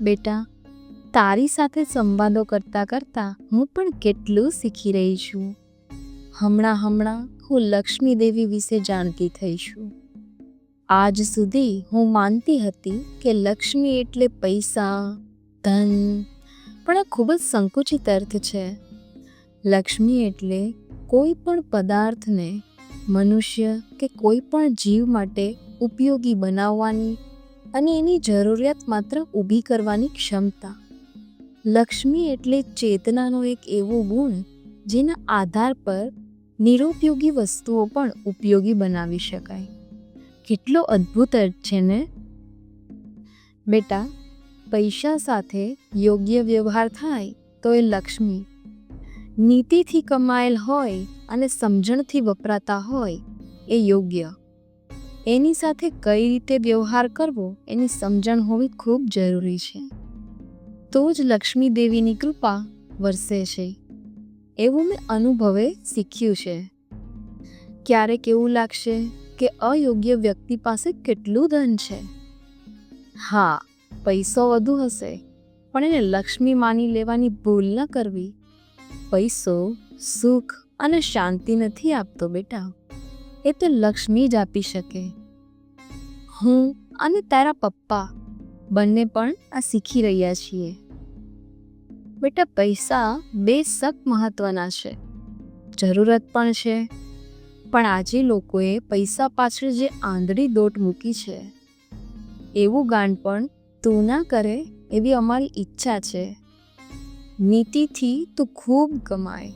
બેટા, તારી સાથે સંવાદો કરતાં કરતાં હું પણ કેટલું શીખી રહી છું. હમણાં હમણાં હું લક્ષ્મી દેવી વિશે જાણતી થઈ છું. આજ સુધી હું માનતી હતી કે લક્ષ્મી એટલે પૈસા, ધન, પણ આ ખૂબ જ સંકુચિત અર્થ છે. લક્ષ્મી એટલે કોઈ પણ પદાર્થને મનુષ્ય કે કોઈ પણ જીવ માટે ઉપયોગી બનાવવાની અને એની જરૂરિયાત માત્ર ઊભી કરવાની ક્ષમતા. લક્ષ્મી એટલે ચેતનાનો એક એવો ગુણ, જેના આધાર પર નિરુપયોગી વસ્તુઓ પણ ઉપયોગી બનાવી શકાય. કેટલો અદ્ભુત અર્થ છે ને? બેટા, પૈસા સાથે યોગ્ય વ્યવહાર થાય તો એ લક્ષ્મી. નીતિથી કમાયેલ હોય અને સમજણથી વપરાતા હોય એ યોગ્ય. એની સાથે કઈ રીતે વ્યવહાર કરવો એની સમજણ હોવી ખૂબ જરૂરી છે. તો જ લક્ષ્મી દેવીની કૃપા વરસે છે. એવું મેં અનુભવે શીખ્યું છે. ક્યારેક એવું લાગશે કે અયોગ્ય વ્યક્તિ પાસે કેટલું ધન છે. હા, પૈસો વધુ હશે, પણ એને લક્ષ્મી માની લેવાની ભૂલ ન કરવી. પૈસો સુખ અને શાંતિ નથી આપતો બેટા. એ તો લક્ષ્મી જ આપી શકે. હું અને તારા પપ્પા બંને પણ આ શીખી રહ્યા છીએ. બેટા, પૈસા બે સખ મહત્વના છે. જરૂરત પણ છે. પણ આજે લોકોએ પૈસા પાછળ જે આંધળી દોટ મૂકી છે, એવું ગાંડ પણ તું ના કરે એવી અમારી ઈચ્છા છે. નીતિથી તું ખૂબ કમાય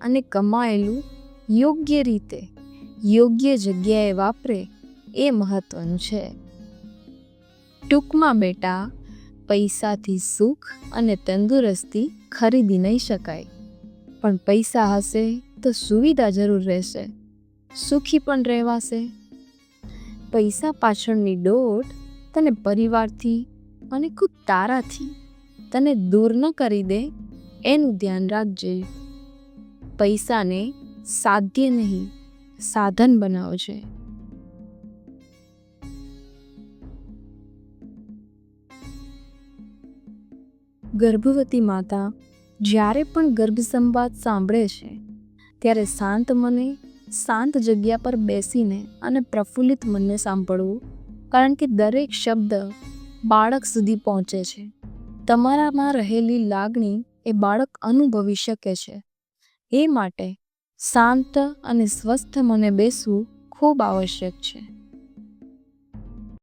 અને કમાયેલું યોગ્ય રીતે યોગ્ય જગ્યાએ વાપરે એ મહત્વનું છે. ટૂંકમાં બેટા, પૈસાથી સુખ અને તંદુરસ્તી ખરીદી નહીં શકાય. પણ પૈસા હશે તો સુવિધા જરૂર રહેશે. સુખી પણ રહેવાશે. પૈસા પાછળની દોટ તને પરિવારથી અને ખૂબ તારાથી તને દૂર ન કરી દે એનું ધ્યાન રાખજે. પૈસાને સાધ્ય નહીં. સાધન બનાવજે ગર્ભવતી માતા જ્યારે પણ ગર્ભ સંવાદ સાંભળે છે, ત્યારે શાંત મને શાંત જગ્યા પર બેસીને અને પ્રફુલ્લિત મનને સાંભળવું, કારણ કે દરેક શબ્દ બાળક સુધી પહોંચે છે. તમારામાં રહેલી લાગણી એ બાળક અનુભવી શકે છે. એ માટે શાંત અને સ્વસ્થ મને બેસવું ખૂબ આવશ્યક છે.